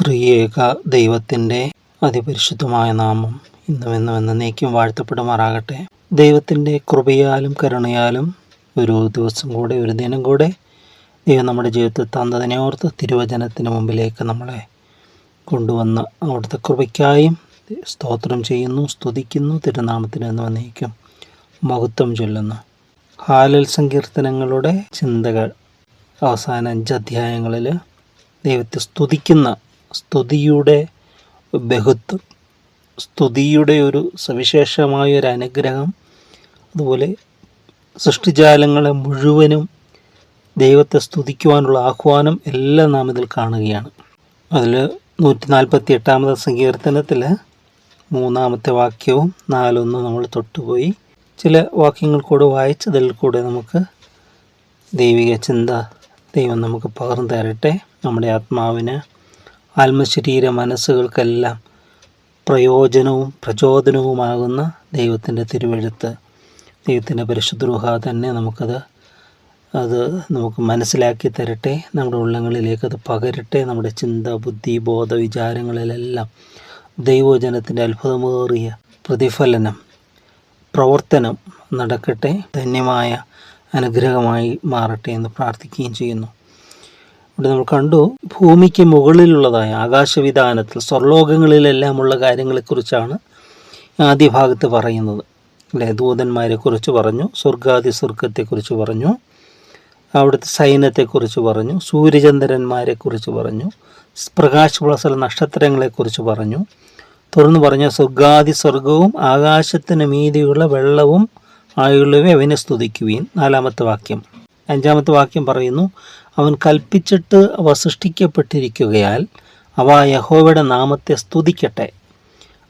ത്രിയേക ദൈവത്തിന്റെ അതിപരിശുദ്ധമായ നാമം ഇന്നും എന്നും എന്നേക്കും വാഴ്ത്തപ്പെടുമാറാകട്ടെ. ദൈവത്തിന്റെ കൃപയാലും കരുണയാലും ഒരു ദിവസം കൂടെ ഒരു ദിനം കൂടെ ദൈവം നമ്മുടെ ജീവിതത്തിൽ തന്നതിനെ ഓർത്ത് തിരുവചനത്തിന് മുമ്പിലേക്ക് നമ്മളെ കൊണ്ടുവന്ന് അവിടുത്തെ കൃപയ്ക്കായും സ്തോത്രം ചെയ്യുന്നു സ്തുതിക്കുന്നു തിരുനാമത്തിന് എന്ന് വന്നേക്കും മഹത്വം ചൊല്ലുന്നു. ഹാലൽ സങ്കീർത്തനങ്ങളുടെ ചിന്തകൾ അവസാന അഞ്ച് അധ്യായങ്ങളിൽ ദൈവത്തെ സ്തുതിക്കുന്ന സ്തുതിയുടെ ബഹുത്വം സ്തുതിയുടെ ഒരു സവിശേഷമായ ഒരു അനുഗ്രഹം അതുപോലെ സൃഷ്ടിജാലങ്ങളെ മുഴുവനും ദൈവത്തെ സ്തുതിക്കുവാനുള്ള ആഹ്വാനം എല്ലാം നാം ഇതിൽ കാണുകയാണ്. അതിൽ നൂറ്റി നാൽപ്പത്തി എട്ടാമത് സങ്കീർത്തനത്തിൽ മൂന്നാമത്തെ വാക്യവും നാലൊന്നും നമ്മൾ തൊട്ടുപോയി. ചില വാക്യങ്ങൾ കൂടെ വായിച്ചതിൽ കൂടെ നമുക്ക് ദൈവിക ചിന്ത ദൈവം നമുക്ക് പകർന്നു തരട്ടെ. നമ്മുടെ ആത്മാവിന് ആത്മശരീര മനസ്സുകൾക്കെല്ലാം പ്രയോജനവും പ്രചോദനവുമാകുന്ന ദൈവത്തിന്റെ തിരുവഴുത്ത്. ദൈവത്തിന്റെ പരിശുദ്ധ തന്നെ നമുക്കത് അത് നമുക്ക് മനസ്സിലാക്കി തരട്ടെ നമ്മുടെ ഉള്ളങ്ങളിലേക്ക് അത് പകരട്ടെ നമ്മുടെ ചിന്ത ബുദ്ധി ബോധ വിചാരങ്ങളിലെല്ലാം ദൈവജനത്തിന്റെ അത്ഭുതമേറിയ പ്രതിഫലനം പ്രവർത്തനം നടക്കട്ടെ ധന്യമായ അനുഗ്രഹമായി മാറട്ടെ എന്ന് പ്രാർത്ഥിക്കുകയും ചെയ്യുന്നു. ഇവിടെ നമ്മൾ കണ്ടു ഭൂമിക്ക് മുകളിലുള്ളതായ ആകാശവിധാനത്തിൽ സ്വർലോകങ്ങളിലെല്ലാമുള്ള കാര്യങ്ങളെക്കുറിച്ചാണ് ആദ്യ ഭാഗത്ത് പറയുന്നത്. അല്ലേ ദൂതന്മാരെക്കുറിച്ച് പറഞ്ഞു സ്വർഗാദി സ്വർഗത്തെക്കുറിച്ച് പറഞ്ഞു അവിടുത്തെ സൈന്യത്തെക്കുറിച്ച് പറഞ്ഞു സൂര്യചന്ദ്രന്മാരെക്കുറിച്ച് പറഞ്ഞു പ്രകാശപ്രസല നക്ഷത്രങ്ങളെക്കുറിച്ച് പറഞ്ഞു. തുടർന്ന് പറഞ്ഞ സ്വർഗാദി സ്വർഗവും ആകാശത്തിന് മീതിയുള്ള വെള്ളവും ആയുള്ളവയെ അവനെ സ്തുതിക്കുകയും നാലാമത്തെ വാക്യം. അഞ്ചാമത്തെ വാക്യം പറയുന്നു അവൻ കൽപ്പിച്ചിട്ട് അവ സൃഷ്ടിക്കപ്പെട്ടിരിക്കുകയാൽ അവ യഹോവയുടെ നാമത്തെ സ്തുതിക്കട്ടെ.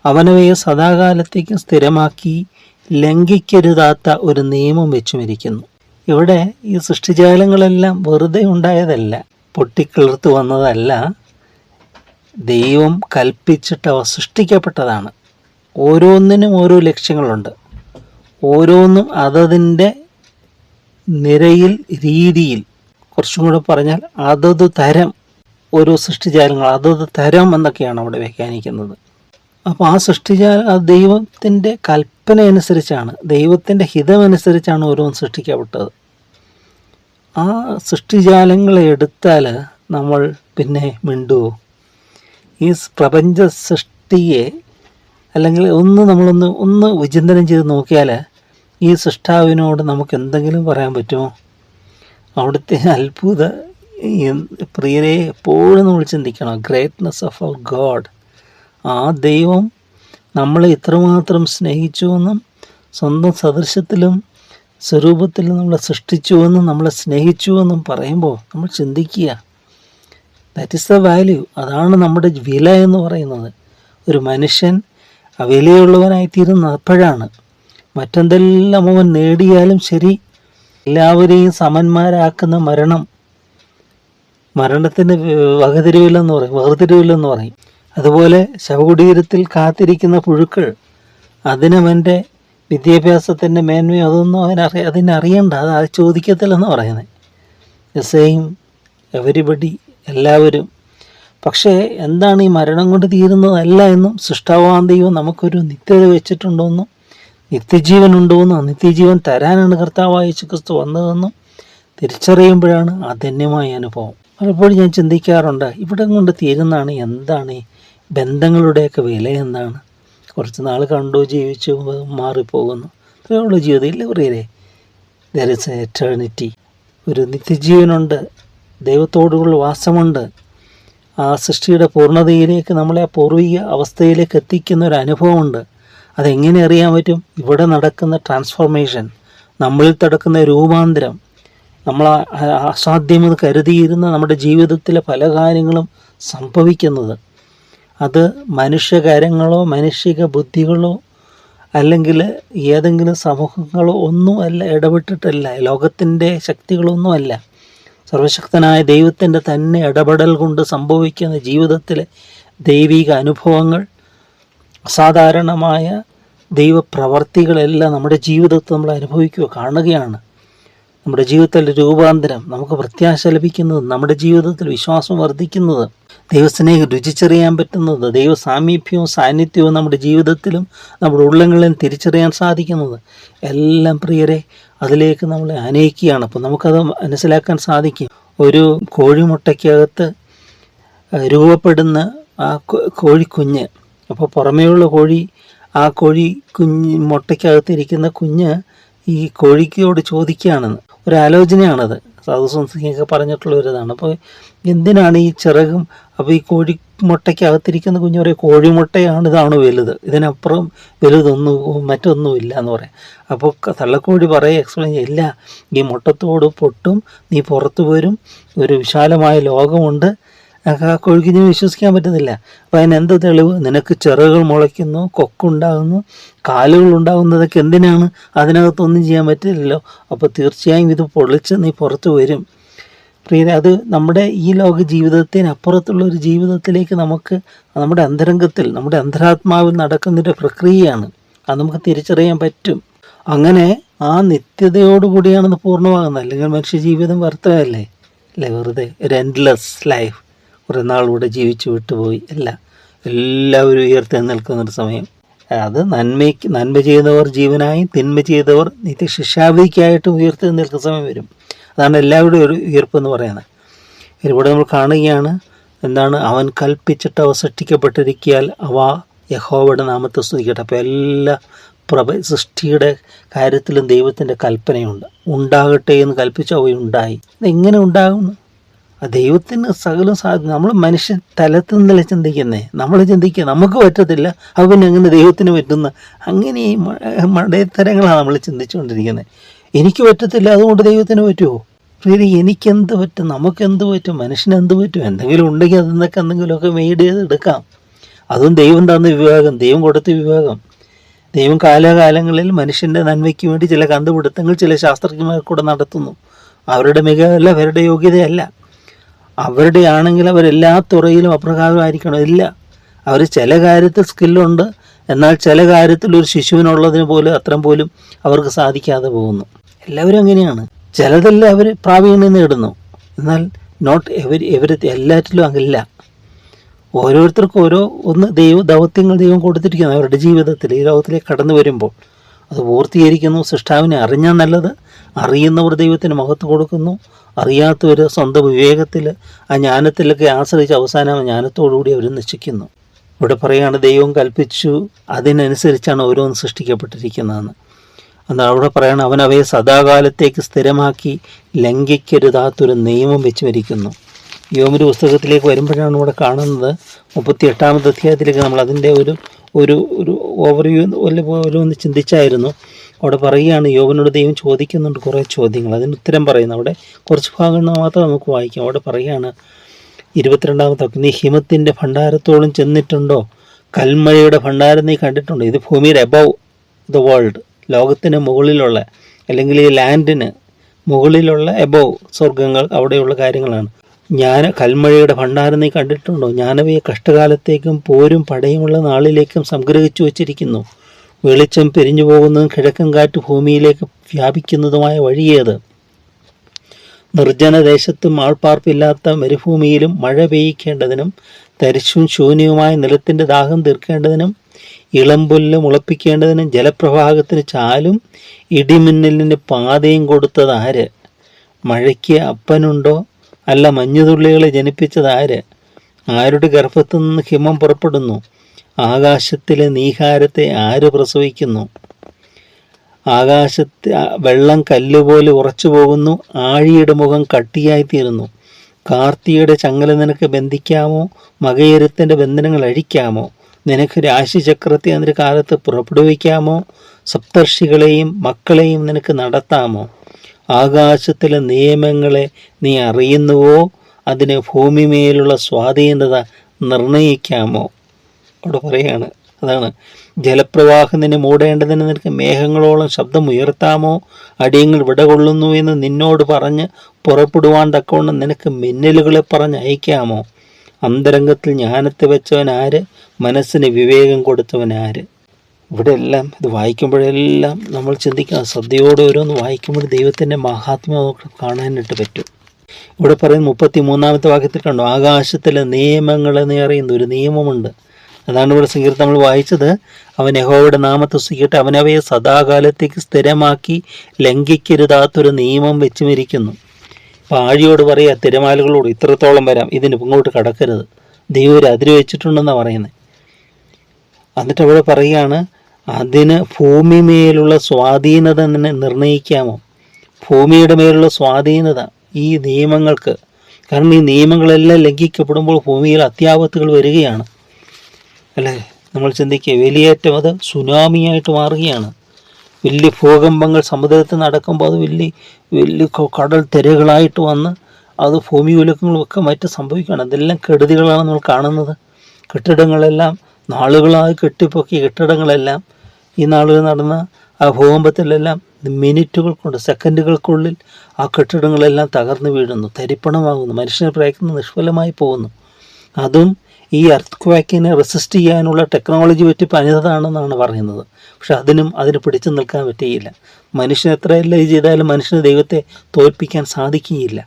അവനവയെ സദാകാലത്തേക്കും സ്ഥിരമാക്കി ലംഘിക്കരുതാത്ത ഒരു നിയമം വെച്ചുമിരിക്കുന്നു. ഇവിടെ ഈ സൃഷ്ടിജാലങ്ങളെല്ലാം വെറുതെ ഉണ്ടായതല്ല പൊട്ടിക്കിളിർത്ത് വന്നതല്ല. ദൈവം കൽപ്പിച്ചിട്ട് അവ സൃഷ്ടിക്കപ്പെട്ടതാണ്. ഓരോന്നിനും ഓരോ ലക്ഷ്യങ്ങളുണ്ട്. ഓരോന്നും അതതിന്റെ നിരയിൽ രീതിയിൽ കുറച്ചും കൂടെ പറഞ്ഞാൽ അതത് തരം ഓരോ സൃഷ്ടിജാലങ്ങൾ അതത് തരം എന്നൊക്കെയാണ് അവിടെ വ്യാഖ്യാനിക്കുന്നത്. അപ്പോൾ ആ സൃഷ്ടിജാല ദൈവത്തിന്റെ കൽപ്പന അനുസരിച്ചാണ് ദൈവത്തിന്റെ ഹിതമനുസരിച്ചാണ് ഓരോന്നും സൃഷ്ടിക്കപ്പെട്ടത്. ആ സൃഷ്ടിജാലങ്ങളെ എടുത്താൽ നമ്മൾ പിന്നെ മിണ്ടുവോ? ഈ പ്രപഞ്ച സൃഷ്ടിയെ അല്ലെങ്കിൽ ഒന്ന് നമ്മളൊന്ന് ഒന്ന് വിചിന്തനം ചെയ്ത് നോക്കിയാൽ ഈ സൃഷ്ടാവിനോട് നമുക്ക് എന്തെങ്കിലും പറയാൻ പറ്റുമോ? അവിടുത്തെ അത്ഭുത പ്രിയരെ എപ്പോഴും നമ്മൾ ചിന്തിക്കണം ഗ്രേറ്റ്നെസ് ഓഫ് അവർ ഗോഡ് ആ ദൈവം നമ്മളെ ഇത്രമാത്രം സ്നേഹിച്ചുവെന്നും സ്വന്തം സദൃശത്തിലും സ്വരൂപത്തിലും നമ്മളെ സൃഷ്ടിച്ചുവെന്നും നമ്മളെ സ്നേഹിച്ചുവെന്നും പറയുമ്പോൾ നമ്മൾ ചിന്തിക്കുക ദാറ്റ് ഇസ് ദ വാല്യൂ അതാണ് നമ്മുടെ വില എന്ന് പറയുന്നത്. ഒരു മനുഷ്യൻ വിലയുള്ളവനായിത്തീരുന്ന അപ്പോഴാണ്. മറ്റെന്തെല്ലാം അവൻ നേടിയാലും ശരി എല്ലാവരെയും സമന്മാരാക്കുന്ന മരണം. മരണത്തിന്റെ വകതിരിവില്ലെന്ന് പറയും വകതിരിവില്ലെന്ന് പറയും. അതുപോലെ ശവകുടീരത്തിൽ കാത്തിരിക്കുന്ന പുഴുക്കൾ അതിനവന്റെ വിദ്യാഭ്യാസത്തിന്റെ മേന്മയോ അതൊന്നും അവനറിയ അതിനറിയണ്ട അത് അത് ചോദിക്കത്തില്ലെന്ന് പറയുന്നത് ദ സെയിം എവരിബഡി എല്ലാവരും. പക്ഷേ എന്താണ് ഈ മരണം കൊണ്ട് തീരുന്നതല്ല എന്നും സൃഷ്ടാവാൻ നമുക്കൊരു നിത്യത വെച്ചിട്ടുണ്ടോന്നും നിത്യജീവൻ ഉണ്ടോയെന്നും നിത്യജീവൻ തരാനാണ് കർത്താവായ ക്രിസ്തു വന്നതെന്നും തിരിച്ചറിയുമ്പോഴാണ് ആ ധന്യമായ അനുഭവം. പലപ്പോഴും ഞാൻ ചിന്തിക്കാറുണ്ട് ഇവിടെ കൊണ്ട് തീരുന്നതാണ് എന്താണ്? ബന്ധങ്ങളുടെയൊക്കെ വില എന്താണ്? കുറച്ച് നാൾ കണ്ടു ജീവിച്ചു മാറിപ്പോകുന്നു. അത്രയുള്ള ജീവിതം ഇല്ല പ്രിയരെ ദർ ഇസ് എറ്റേണിറ്റി ഒരു നിത്യജീവനുണ്ട് ദൈവത്തോടുള്ള വാസമുണ്ട്. ആ സൃഷ്ടിയുടെ പൂർണതയിലേക്ക് നമ്മളെ പൂർവിക അവസ്ഥയിലേക്ക് എത്തിക്കുന്ന ഒരു അനുഭവമുണ്ട്. അതെങ്ങനെ അറിയാൻ പറ്റും? ഇവിടെ നടക്കുന്ന ട്രാൻസ്ഫോർമേഷൻ നമ്മളിൽ തടക്കുന്ന രൂപാന്തരം നമ്മൾ അസാധ്യമെന്ന് കരുതിയിരുന്ന നമ്മുടെ ജീവിതത്തിലെ പല കാര്യങ്ങളും സംഭവിക്കുന്നത്. അത് മനുഷ്യകരങ്ങളോ മനുഷിക ബുദ്ധികളോ അല്ലെങ്കിൽ ഏതെങ്കിലും സമൂഹങ്ങളോ ഒന്നും അല്ല ഇടപെട്ടിട്ടല്ല. ലോകത്തിന്റെ ശക്തികളൊന്നുമല്ല. സർവശക്തനായ ദൈവത്തിന്റെ തന്നെ ഇടപെടൽ കൊണ്ട് സംഭവിക്കുന്ന ജീവിതത്തിലെ ദൈവിക അനുഭവങ്ങൾ അസാധാരണമായ ദൈവപ്രവർത്തികളെല്ലാം നമ്മുടെ ജീവിതത്തിൽ നമ്മൾ അനുഭവിക്കുക കാണുകയാണ്. നമ്മുടെ ജീവിതത്തിൽ രൂപാന്തരം നമുക്ക് പ്രത്യാശ ലഭിക്കുന്നത് നമ്മുടെ ജീവിതത്തിൽ വിശ്വാസം വർദ്ധിക്കുന്നത് ദൈവസ്നേഹം രുചിച്ചറിയാൻ പറ്റുന്നത് ദൈവ സാമീപ്യവും സാന്നിധ്യവും നമ്മുടെ ജീവിതത്തിലും നമ്മുടെ ഉള്ളങ്ങളിലും തിരിച്ചറിയാൻ സാധിക്കുന്നത്. എല്ലാം പ്രിയരെ അതിലേക്ക് നമ്മളെ അനയിക്കുകയാണ് അപ്പോൾ നമുക്കത് മനസ്സിലാക്കാൻ സാധിക്കും. ഒരു കോഴിമുട്ടയ്ക്കകത്ത് രൂപപ്പെടുന്ന ആ കോഴിക്കുഞ്ഞ്. അപ്പോൾ പുറമേയുള്ള കോഴി ആ കോഴി കുഞ്ഞ് മുട്ടയ്ക്കകത്തിരിക്കുന്ന കുഞ്ഞ് ഈ കോഴിക്കോട് ചോദിക്കുകയാണെന്ന്. ഒരു ആലോചനയാണത്. സിംഗൊക്കെ പറഞ്ഞിട്ടുള്ള ഒരു ഇതാണ് അപ്പോൾ എന്തിനാണ് ഈ ചിറകും അപ്പോൾ ഈ കോഴി മുട്ടയ്ക്കകത്തിരിക്കുന്ന കുഞ്ഞ് പറയും കോഴിമുട്ടയാണ് ഇതാണ് വലുത്. ഇതിനപ്പുറം വലുതൊന്നും മറ്റൊന്നും ഇല്ല എന്ന് പറയാം. അപ്പോൾ തള്ളക്കോഴി പറയുക എക്സ്പ്ലെയിൻ ഇല്ല ഈ മുട്ടത്തോട് പൊട്ടും നീ പുറത്തു വരും. ഒരു വിശാലമായ ലോകമുണ്ട്. നമുക്ക് ആ കോഴിക്കുഞ്ഞിനെ വിശ്വസിക്കാൻ പറ്റുന്നില്ല. അപ്പം അതിന് എന്ത് തെളിവ്? നിനക്ക് ചിറകുകൾ മുളയ്ക്കുന്നു കൊക്കുണ്ടാകുന്നു കാലുകൾ ഉണ്ടാകുന്നതൊക്കെ എന്തിനാണ്? അതിനകത്തൊന്നും ചെയ്യാൻ പറ്റില്ലല്ലോ. അപ്പോൾ തീർച്ചയായും ഇത് പൊളിച്ച് നീ പുറത്തു വരും. പ്രിയരെ അത് നമ്മുടെ ഈ ലോക ജീവിതത്തിനപ്പുറത്തുള്ള ഒരു ജീവിതത്തിലേക്ക് നമുക്ക് നമ്മുടെ അന്തരംഗത്തിൽ നമ്മുടെ അന്തരാത്മാവിൽ നടക്കുന്നൊരു പ്രക്രിയയാണ്. അത് നമുക്ക് തിരിച്ചറിയാൻ പറ്റും. അങ്ങനെ ആ നിത്യതയോടുകൂടിയാണ് ഇത് പൂർണമാകുന്നത്. അല്ലെങ്കിൽ മനുഷ്യ ജീവിതം വ്യർത്ഥമല്ലേ അല്ലേ വെറുതെ? ഒരു എൻഡ്ലെസ് ലൈഫ് കുറേ നാളിവിടെ ജീവിച്ചു വിട്ടുപോയി. അല്ല എല്ലാവരും ഉയർത്തി നിൽക്കുന്നൊരു സമയം. അത് നന്മയ്ക്ക് നന്മ ചെയ്തവർ ജീവനായും തിന്മ ചെയ്തവർ നിത്യ ശിക്ഷാവിധിക്കായിട്ടും ഉയർത്തി നിൽക്കുന്ന സമയം വരും. അതാണ് എല്ലാവരുടെയും ഒരു ഉയർപ്പ് എന്ന് പറയുന്നത്. ഇവിടെ നമ്മൾ കാണുകയാണ് എന്താണ് അവൻ കൽപ്പിച്ചിട്ട് അവ സൃഷ്ടിക്കപ്പെട്ടിരിക്കിയാൽ അവ യഹോവയുടെ നാമത്തെ സ്തുതിക്കട്ടെ. അപ്പോൾ എല്ലാ പ്രപ സൃഷ്ടിയുടെ കാര്യത്തിലും ദൈവത്തിന്റെ കൽപ്പനയുണ്ട്. ഉണ്ടാകട്ടെ എന്ന് കൽപ്പിച്ചു അവയുണ്ടായി ഇതെങ്ങനെ ഉണ്ടാകുന്നു? ദൈവത്തിന് സകലം സാധിക്കും. നമ്മൾ മനുഷ്യ തലത്തിൽ നിന്നല്ലേ ചിന്തിക്കുന്നേ? നമ്മൾ ചിന്തിക്കുക നമുക്ക് പറ്റത്തില്ല അത് പിന്നെ എങ്ങനെ ദൈവത്തിന് പറ്റുന്ന? അങ്ങനെ മടയത്തരങ്ങളാണ് നമ്മൾ ചിന്തിച്ചുകൊണ്ടിരിക്കുന്നത് എനിക്ക് പറ്റത്തില്ല അതുകൊണ്ട് ദൈവത്തിന് പറ്റുമോ പ്രിയരെ എനിക്കെന്ത് പറ്റും? നമുക്കെന്ത് പറ്റും? മനുഷ്യന് എന്ത് പറ്റും? എന്തെങ്കിലും ഉണ്ടെങ്കിൽ അതിൽ നിന്നൊക്കെ എന്തെങ്കിലുമൊക്കെ മെയ്ഡ് ചെയ്ത് എടുക്കാം. അതും ദൈവം തന്ന വിവാഹം ദൈവം കൊടുത്ത വിവാഹം ദൈവം കാലാകാലങ്ങളിൽ മനുഷ്യന്റെ നന്മയ്ക്ക് വേണ്ടി ചില കണ്ടുപിടുത്തങ്ങൾ ചില ശാസ്ത്രജ്ഞന്മാർ കൂടെ നടത്തുന്നു. അവരുടെ മികവല്ല അവരുടെ യോഗ്യതയല്ല. അവരുടെ ആണെങ്കിൽ അവരെല്ലാ തുറയിലും അപ്രകാരമായിരിക്കണം. ഇല്ല. അവർ ചില കാര്യത്തിൽ സ്കില്ലുണ്ട്. എന്നാൽ ചില കാര്യത്തിൽ ഒരു ശിശുവിനുള്ളതിന് പോലും അത്രയും പോലും അവർക്ക് സാധിക്കാതെ പോകുന്നു. എല്ലാവരും അങ്ങനെയാണ്. ചിലതെല്ലാം അവർ പ്രാവീണ്യം നേടുന്നു. എന്നാൽ നോട്ട് എവരി എവർ എല്ലാറ്റിലും അങ്ങില്ല ഓരോരുത്തർക്കും ഓരോ ഒന്ന് ദൈവ ദൗത്യങ്ങൾ ദൈവം കൊടുത്തിരിക്കുന്നു. അവരുടെ ജീവിതത്തിൽ ഈ ലോകത്തിലേക്ക് കടന്നു വരുമ്പോൾ. അത് പൂർത്തീകരിക്കുന്നു. സൃഷ്ടാവിനെ അറിഞ്ഞാൽ നല്ലത്. അറിയുന്നവർ ദൈവത്തിന് മഹത്വം കൊടുക്കുന്നു. അറിയാത്തവർ സ്വന്തം വിവേകത്തിൽ ആ ജ്ഞാനത്തിലൊക്കെ ആശ്രയിച്ച് അവസാനം ജ്ഞാനത്തോടുകൂടി അവർ നശിക്കുന്നു. ഇവിടെ പറയുകയാണ് ദൈവം കൽപ്പിച്ചു അതിനനുസരിച്ചാണ് ഓരോന്ന് സൃഷ്ടിക്കപ്പെട്ടിരിക്കുന്നതെന്ന്. എന്നാൽ അവിടെ പറയണം അവൻ അവയെ സദാകാലത്തേക്ക് സ്ഥിരമാക്കി ലംഘിക്കരുതാത്തൊരു നിയമം വെച്ച് വരിക്കുന്നു യോമിന്റെ പുസ്തകത്തിലേക്ക് വരുമ്പോഴാണ് ഇവിടെ കാണുന്നത്. മുപ്പത്തി എട്ടാമത്തെ അധ്യായത്തിലേക്ക് നമ്മൾ അതിന്റെ ഒരു ഒരു ഒരു ഓവർവ്യൂ പോലെ ഒന്ന് ചിന്തിച്ചായിരുന്നു. അവിടെ പറയുകയാണ് യോവനോട് ദൈവം ചോദിക്കുന്നുണ്ട് കുറേ ചോദ്യങ്ങൾ. അതിന് ഉത്തരം പറയുന്നു. അവിടെ കുറച്ച് ഭാഗങ്ങൾ മാത്രം നമുക്ക് വായിക്കാം. അവിടെ പറയുകയാണ് ഇരുപത്തിരണ്ടാമത്തെ നീ ഹിമത്തിന്റെ ഭണ്ഡാരത്തോളം ചെന്നിട്ടുണ്ടോ? കൽമഴയുടെ ഭണ്ഡാരം നീ കണ്ടിട്ടുണ്ടോ? ഇത് ഭൂമിയുടെ എബവ് ദ വേൾഡ് ലോകത്തിന് മുകളിലുള്ള അല്ലെങ്കിൽ ഈ ലാൻഡിന് മുകളിലുള്ള എബവ് സ്വർഗങ്ങൾ അവിടെയുള്ള കാര്യങ്ങളാണ്. ഞാൻ കൽമഴയുടെ ഭണ്ഡാരം നീ കണ്ടിട്ടുണ്ടോ? ഞാനവയെ കഷ്ടകാലത്തേക്കും പോരും പടയുമുള്ള നാളിലേക്കും സംഗ്രഹിച്ചു വച്ചിരിക്കുന്നു. വെളിച്ചം പിരിഞ്ഞു പോകുന്നതും കിഴക്കൻ കാറ്റ് ഭൂമിയിലേക്ക് വ്യാപിക്കുന്നതുമായ വഴിയേത്. നിർജന ദേശത്തും ആൾപ്പാർപ്പില്ലാത്ത മരുഭൂമിയിലും മഴ പെയ്യിക്കേണ്ടതിനും തരിശും ശൂന്യവുമായ നിലത്തിന്റെ ദാഹം തീർക്കേണ്ടതിനും ഇളമ്പുല്ല് മുളപ്പിക്കേണ്ടതിനും ജലപ്രവാഹത്തിന് ചാലും ഇടിമിന്നലിന് പാതയും കൊടുത്തത് ആര്? മഴയ്ക്ക് അപ്പനുണ്ടോ? അല്ല മഞ്ഞുതുള്ളികളെ ജനിപ്പിച്ചത് ആര്? ആരുടെ ഗർഭത്തു നിന്ന് ഹിമം പുറപ്പെടുന്നു? ആകാശത്തിലെ നീഹാരത്തെ ആര് പ്രസവിക്കുന്നു? ആകാശത്ത് വെള്ളം കല്ലുപോലെ ഉറച്ചു പോകുന്നു ആഴിയുടെ മുഖം കട്ടിയായിത്തീരുന്നു കാർത്തിയുടെ ചങ്ങല നിനക്ക് ബന്ധിക്കാമോ? മകയരത്തിന്റെ ബന്ധനങ്ങൾ അഴിക്കാമോ? നിനക്ക് രാശിചക്രത്തെ അതിന്റെ കാലത്ത് പുറപ്പെടുവിക്കാമോ? സപ്തർഷികളെയും മക്കളെയും നിനക്ക് നടത്താമോ? ആകാശത്തിലെ നിയമങ്ങളെ നീ അറിയുന്നുവോ? അതിന് ഭൂമിമേലുള്ള സ്വാധീനത നിർണയിക്കാമോ? അവിടെ പറയാണ്. അതാണ്. ജലപ്രവാഹം നിന്നെ മൂടേണ്ടതിന് നിനക്ക് മേഘങ്ങളോളം ശബ്ദം ഉയർത്താമോ? അടിയങ്ങൾ വിടകൊള്ളുന്നു എന്ന് നിന്നോട് പറഞ്ഞ് പുറപ്പെടുവാൻ തക്കവണ്ണം നിനക്ക് മിന്നലുകളെ പറഞ്ഞ് അയക്കാമോ? അന്തരംഗത്തിൽ ജ്ഞാനത്തെ വെച്ചവൻ ആര് മനസ്സിന് വിവേകം കൊടുത്തവൻ ആര് ഇവിടെ എല്ലാം ഇത് വായിക്കുമ്പോഴെല്ലാം നമ്മൾ ചിന്തിക്കണം ശ്രദ്ധയോടെ ഓരോന്ന് വായിക്കുമ്പോൾ ദൈവത്തിന്റെ മഹാത്മ്യം നമുക്ക് കാണാനായിട്ട് പറ്റും. ഇവിടെ പറയുന്ന മുപ്പത്തി മൂന്നാമത്തെ വാക്യത്തിൽ കണ്ടു? ആകാശത്തിലെ നിയമങ്ങൾ എന്ന് പറയുന്ന ഒരു നിയമമുണ്ട്. അതാണ് ഇവിടെ സങ്കീർത്തം നമ്മൾ വായിച്ചത്. അവൻ യഹോവയുടെ നാമത്തെ സ്വീകരിട്ട് അവനവയെ സദാകാലത്തേക്ക് സ്ഥിരമാക്കി ലംഘിക്കരുതാത്തൊരു നിയമം വെച്ചുമിരിക്കുന്നു. പാഴിയോട് പറയുക തിരമാലകളോട് ഇത്രത്തോളം വരാം ഇതിന് ഇങ്ങോട്ട് കടക്കരുത്. ദൈവം ഒരു അതിര് വെച്ചിട്ടുണ്ടെന്നാണ് പറയുന്നത്. എന്നിട്ട് അവിടെ പറയുകയാണ് അതിന് ഭൂമി മേലുള്ള സ്വാധീനത നിർണയിക്കാമോ ഭൂമിയുടെ മേലുള്ള സ്വാധീനത ഈ നിയമങ്ങൾക്ക്. കാരണം ഈ നിയമങ്ങളെല്ലാം ലംഘിക്കപ്പെടുമ്പോൾ ഭൂമിയിൽ അത്യാപത്തുകൾ വരികയാണ്. അല്ലേ? നമ്മൾ ചിന്തിക്കുക വേലിയേറ്റം അത് സുനാമിയായിട്ട് മാറുകയാണ്. വലിയ ഭൂകമ്പങ്ങൾ സമുദ്രത്തിൽ നടക്കുമ്പോൾ അത് വലിയ വലിയ കടൽ തിരകളായിട്ട് വന്ന് അത് ഭൂമി ഉലക്കങ്ങളും ഒക്കെ മറ്റ് സംഭവിക്കുകയാണ്. അതെല്ലാം കെടുതികളാണ് നമ്മൾ കാണുന്നത്. കെട്ടിടങ്ങളെല്ലാം നാളുകളായി കെട്ടിപ്പൊക്കിയ കെട്ടിടങ്ങളെല്ലാം ഈ നാളുകൾ നടന്ന ആ ഭൂകമ്പത്തിലെല്ലാം മിനിറ്റുകൾ കൊണ്ട് സെക്കൻഡുകൾക്കുള്ളിൽ ആ കെട്ടിടങ്ങളെല്ലാം തകർന്നു വീഴുന്നു തരിപ്പണമാകുന്നു മനുഷ്യനെ പ്രയത്നം നിഷ്ഫലമായി പോകുന്നു. അതും ഈ എർത്ത് ക്വാക്കിനെ റെസിസ്റ്റ് ചെയ്യാനുള്ള ടെക്നോളജി പറ്റി പണിതതാണെന്നാണ് പറയുന്നത്. പക്ഷെ അതിനും അതിന് പിടിച്ചു നിൽക്കാൻ പറ്റിയില്ല. മനുഷ്യൻ എത്രയെല്ലാം ഇത് ചെയ്താലും മനുഷ്യന് ദൈവത്തെ തോൽപ്പിക്കാൻ സാധിക്കുകയില്ല.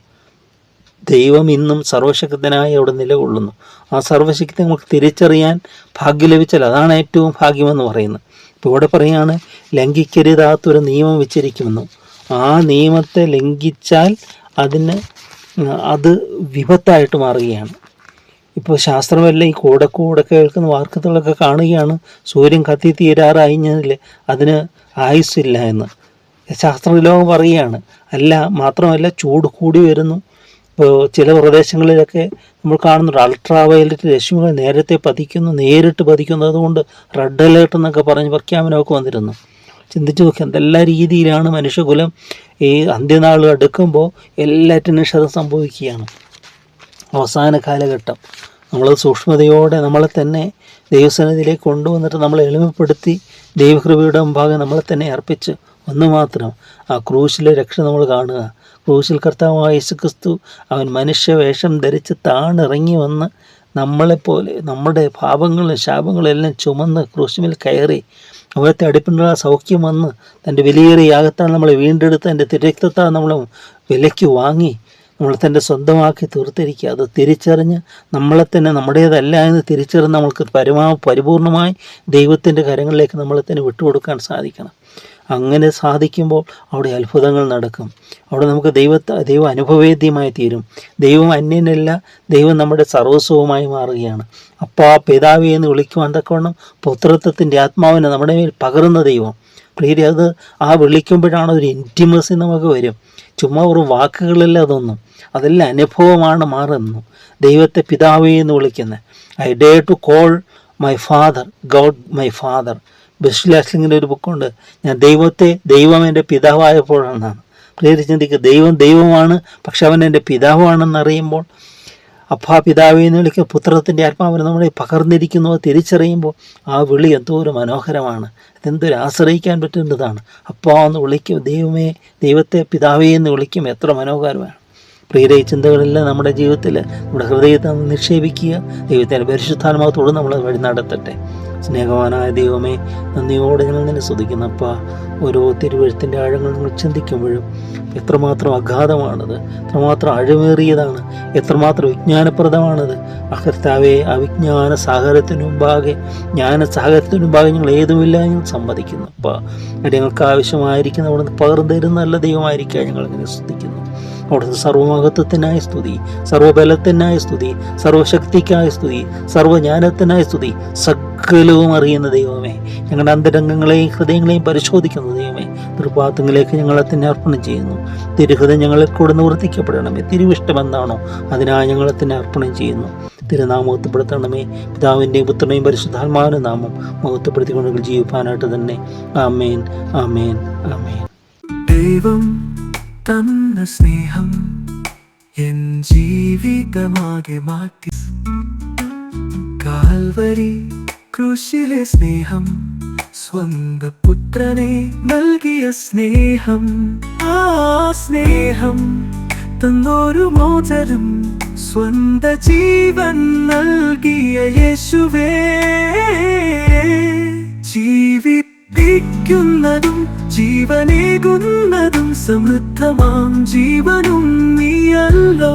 ദൈവം ഇന്നും സർവശക്തനായി അവിടെ നിലകൊള്ളുന്നു. ആ സർവശക്തി നമുക്ക് തിരിച്ചറിയാൻ ഭാഗ്യം ലഭിച്ചാൽ അതാണ് ഏറ്റവും ഭാഗ്യമെന്ന് പറയുന്നത്. ഇപ്പോൾ ഇവിടെ പറയുകയാണ് ലംഘിക്കരുതാത്തൊരു നിയമം വെച്ചിരിക്കുമെന്നും ആ നിയമത്തെ ലംഘിച്ചാൽ അതിന് അത് വിപത്തായിട്ട് മാറുകയാണ്. ഇപ്പോൾ ശാസ്ത്രമെല്ലാം ഈ കൂടെ കൂടെ കേൾക്കുന്ന വാർത്തകളൊക്കെ കാണുകയാണ്. സൂര്യൻ കത്തി തീരാറായിഞ്ഞതിൽ അതിന് ആയുസ്സില്ല എന്ന്. ശാസ്ത്രലോകം പറയുകയാണ് അല്ല മാത്രമല്ല ചൂട് കൂടി വരുന്നു. ഇപ്പോൾ ചില പ്രദേശങ്ങളിലൊക്കെ നമ്മൾ കാണുന്നുണ്ട്. അൾട്രാ വയലറ്റ് രശ്മികൾ നേരത്തെ പതിക്കുന്നു നേരിട്ട് പതിക്കുന്നു. അതുകൊണ്ട് റെഡ് അലേർട്ട് എന്നൊക്കെ പറഞ്ഞ് പ്രഖ്യാപനമൊക്കെ വന്നിരുന്നു. ചിന്തിച്ചു നോക്കി എന്തെല്ലാം രീതിയിലാണ് മനുഷ്യകുലം ഈ അന്ത്യനാൾ അടുക്കുമ്പോൾ എല്ലാറ്റിനും ക്ഷതം സംഭവിക്കുകയാണ്. അവസാന കാലഘട്ടം. നമ്മൾ സൂക്ഷ്മതയോടെ നമ്മളെ തന്നെ ദൈവസന്നിധിയിലേക്ക് കൊണ്ടുവന്നിട്ട് നമ്മളെ എളിമപ്പെടുത്തി ദൈവകൃപയുടെ മുമ്പാകെ നമ്മളെ തന്നെ അർപ്പിച്ച് ഒന്ന് മാത്രം ആ ക്രൂശിലെ രക്ഷ നമ്മൾ കാണുക. ക്രൂശിൽ കർത്താവായ യേശുക്രിസ്തു അവൻ മനുഷ്യവേഷം ധരിച്ച് താണിറങ്ങി വന്ന് നമ്മളെപ്പോലെ നമ്മുടെ പാപങ്ങളും ശാപങ്ങളും എല്ലാം ചുമന്ന് ക്രൂശിമിൽ കയറി അവിടുത്തെ അടിപ്പിനുള്ള സൗഖ്യം വന്ന് തന്റെ വിലയേറിയ യാഗത്താൽ നമ്മളെ വീണ്ടെടുത്ത് എന്റെ തിരക്തത്താൽ നമ്മളെ വിലയ്ക്ക് വാങ്ങി നമ്മളെ തന്നെ സ്വന്തമാക്കി തീർത്തിരിക്കുക. അത് തിരിച്ചറിഞ്ഞ് നമ്മളെ തന്നെ നമ്മുടേതല്ല എന്ന് തിരിച്ചറിഞ്ഞ് നമ്മൾക്ക് പരമാ പരിപൂർണമായി ദൈവത്തിന്റെ കരങ്ങളിലേക്ക് നമ്മളെ തന്നെ വിട്ടുകൊടുക്കാൻ സാധിക്കണം. അങ്ങനെ സാധിക്കുമ്പോൾ അവിടെ അത്ഭുതങ്ങൾ നടക്കും. അവിടെ നമുക്ക് ദൈവത്തെ ദൈവം അനുഭവേദ്യമായി തീരും. ദൈവം അന്യനല്ല ദൈവം നമ്മുടെ സർവസ്വവുമായി മാറുകയാണ്. അപ്പാ പിതാവി എന്ന് വിളിക്കുവാൻ തക്കവണ്ണം പുത്രത്വത്തിന്റെ ആത്മാവിനെ നമ്മുടെ മേൽ പകർന്ന ദൈവം. പ്രിയരെ അത് ആ വിളിക്കുമ്പോഴാണ് ഒരു ഇന്റിമസി നമുക്ക് വരും. ചുമ്മാ ഒരു വാക്കുകളല്ല അതൊന്നും. അതെല്ലാം അനുഭവമാണ് മാറുന്നു. ദൈവത്തെ പിതാവേ എന്ന് വിളിക്കുന്നത്. I dare to call my father God my father ബെസ്ലാസ്ലിങ്ങിന്റെ ഒരു ബുക്കുണ്ട്. ഞാൻ ദൈവത്തെ ദൈവം എന്റെ പിതാവായപ്പോഴാണെന്നാണ്. പ്രിയരെ ചിന്തിക്കുക ദൈവം ദൈവമാണ് പക്ഷെ അവൻ എന്റെ പിതാവാണെന്ന് അറിയുമ്പോൾ അപ്പാ പിതാവേ എന്ന് വിളിക്കുക പുത്രത്തിന്റെ ആത്മാവിനെ നമ്മളെ പകർന്നിരിക്കുന്നു തിരിച്ചറിയുമ്പോൾ ആ വിളി എന്തോ ഒരു മനോഹരമാണ്. അതെന്തൊരു ആശ്രയിക്കാൻ പറ്റുന്നതാണ്. അപ്പാ എന്ന് വിളിക്കും ദൈവമേ ദൈവത്തെ പിതാവേ എന്ന് വിളിക്കും എത്ര മനോഹരമാണ്. പ്രിയരെ ചിന്തകളെല്ലാം നമ്മുടെ ജീവിതത്തിൽ നമ്മുടെ ഹൃദയത്തിൽ നിന്ന് നിക്ഷേപിക്കുക ദൈവത്തിന്റെ പരിശുദ്ധാത്മാവത്തോട് നമ്മൾ വഴി നടത്തട്ടെ. സ്നേഹവാനായ ദൈവമേ നന്ദിയോടെ ഞങ്ങൾ നിന്നെ ശ്രദ്ധിക്കുന്നപ്പ ഓരോ തിരുവഴുത്തിന്റെ ആഴങ്ങൾ നിങ്ങൾ ചിന്തിക്കുമ്പോഴും എത്രമാത്രം അഗാധമാണത് എത്രമാത്രം അഴമേറിയതാണ് എത്രമാത്രം വിജ്ഞാനപ്രദമാണത്. അഹർത്താവെ ആ വിജ്ഞാന സാഗരത്തിന് മുമ്പാകെ ജ്ഞാന സാഗരത്തിന് മുമ്പാകെ ഞങ്ങൾ ഏതുമില്ല ഞങ്ങൾ സമ്മതിക്കുന്നു. അപ്പോൾ ഞങ്ങൾക്ക് ആവശ്യമായിരിക്കുന്ന അവിടെ നിന്ന് പകർന്നു തരുന്ന നല്ല ദൈവമായിരിക്കുക ഞങ്ങൾ ഇങ്ങനെ സ്തുതിക്കുന്നു. അവിടുത്തെ സർവമഹത്വത്തിനായ സ്തുതി സർവബലത്തിനായ സ്തുതി സർവശക്തിക്കായ സ്തുതി സർവജ്ഞാനത്തിനായ സ്തുതി സകലവും അറിയുന്ന ദൈവമേ. ഞങ്ങളുടെ അന്തരംഗങ്ങളെയും ഹൃദയങ്ങളെയും പരിശോധിക്കുന്ന ദൈവമേ. തൃപ്പാത്തങ്ങളിലേക്ക് ഞങ്ങളെ തന്നെ അർപ്പണം ചെയ്യുന്നു. തിരുഹൃദയം ഞങ്ങളെ കൂടെ നിവർത്തിക്കപ്പെടണമേ. തിരുവിഷ്ടം എന്താണോ അതിനായി ഞങ്ങളെ തന്നെ അർപ്പണം ചെയ്യുന്നു. തിരുനാമത്വപ്പെടുത്തണമേ പിതാവിന്റെയും പുത്രനെയും പരിശുദ്ധാത്മാവിന്റെ നാമം മഹത്വപ്പെടുത്തിക്കൊണ്ടെങ്കിൽ ജീവിപ്പാനായിട്ട് തന്നെ. ആമേൻ. ആമേൻ. ആമേൻ. ദൈവം തന്ന സ്നേഹം എൻ ജീവിതമാകെ മാറ്റി. കാൽവരി കൃഷിയിലെ സ്നേഹം സ്വന്ത പുത്രനെ നൽകിയ സ്നേഹം. ആ സ്നേഹം തന്നൊരു മോചനം സ്വന്ത ജീവൻ നൽകിയ യേശുവേ. ജീവിപ്പിക്കുന്നതും ജീവനേകുന്നതും സമൃദ്ധമാം ജീവനും നീയല്ലോ.